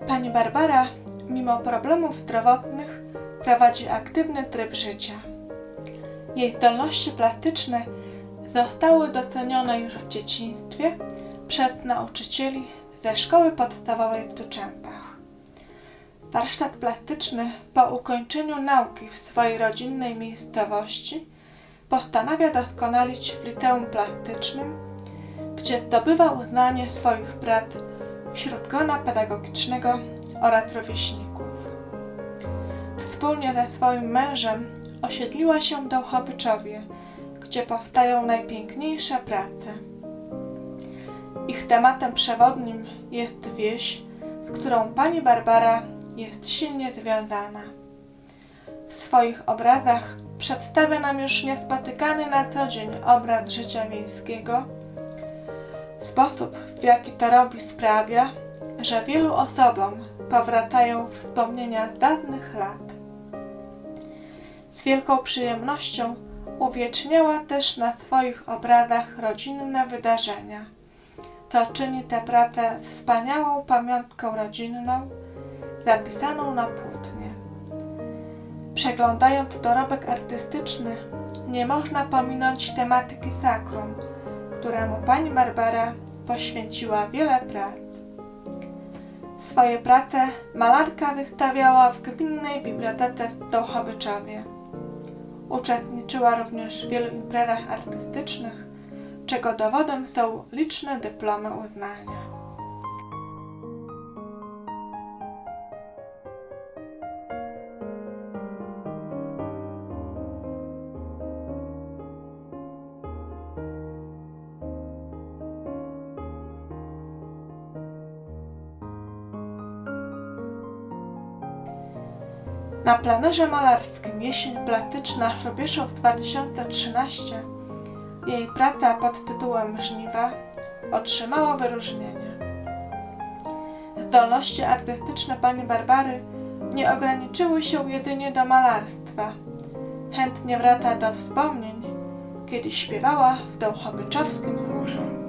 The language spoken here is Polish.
Pani Barbara, mimo problemów zdrowotnych, prowadzi aktywny tryb życia. Jej zdolności plastyczne zostały docenione już w dzieciństwie przez nauczycieli ze szkoły podstawowej w Tuczępach. Warsztat plastyczny po ukończeniu nauki w swojej rodzinnej miejscowości postanawia doskonalić w liceum plastycznym, gdzie zdobywa uznanie swoich prac wśród grona pedagogicznego oraz rówieśników. Wspólnie ze swoim mężem osiedliła się w Dołchobyczowie, gdzie powstają najpiękniejsze prace. Ich tematem przewodnim jest wieś, z którą pani Barbara jest silnie związana. W swoich obrazach przedstawia nam już niespotykany na co dzień obraz życia wiejskiego. Sposób, w jaki to robi, sprawia, że wielu osobom powracają wspomnienia z dawnych lat. Z wielką przyjemnością uwieczniała też na swoich obrazach rodzinne wydarzenia, co czyni tę pracę wspaniałą pamiątką rodzinną, zapisaną na płótnie. Przeglądając dorobek artystyczny, nie można pominąć tematyki sakrum, któremu pani Barbara poświęciła wiele prac. Swoje prace malarka wystawiała w Gminnej Bibliotece w Dołchobyczowie. Uczestniczyła również w wielu imprezach artystycznych, czego dowodem są liczne dyplomy uznania. Na planerze malarskim Jesień Plastyczna Hrobieszów 2013 jej praca pod tytułem Żniwa otrzymała wyróżnienie. Zdolności artystyczne pani Barbary nie ograniczyły się jedynie do malarstwa. Chętnie wraca do wspomnień, kiedy śpiewała w Dołchobyczowskim chórze.